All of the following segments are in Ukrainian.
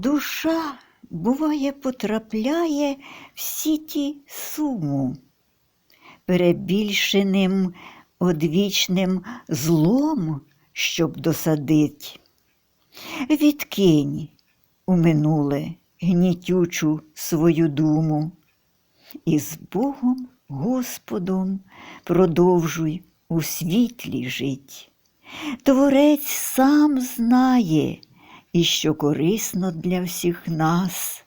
душа, буває, потрапляє в сіті суму, перебільшеним одвічним злом, щоб досадить. Відкинь у минуле гнітючу свою думу, і з Богом Господом продовжуй у світлі жить. Творець сам знає, і що корисно для всіх нас,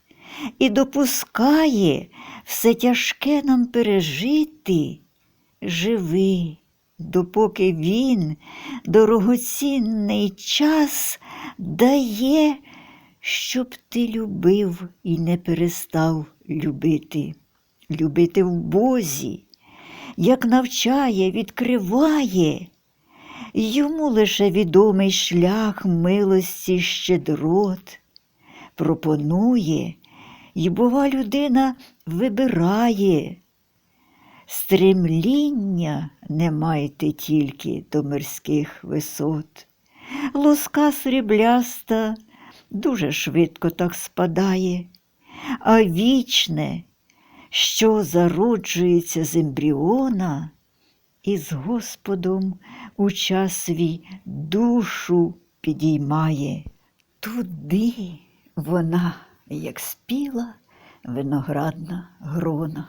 і допускає все тяжке нам пережити. Живи, допоки він дорогоцінний час дає, щоб ти любив і не перестав любити, любити в Бозі, як навчає, відкриває. Йому лише відомий шлях милості щедрот, пропонує, і, бува, людина вибирає. Стремління не майте тільки до мирських висот. Луска срібляста дуже швидко так спадає, а вічне, що зароджується з ембріона, і з Господом у час свій душу підіймає. Туди вона, як спіла виноградна грона.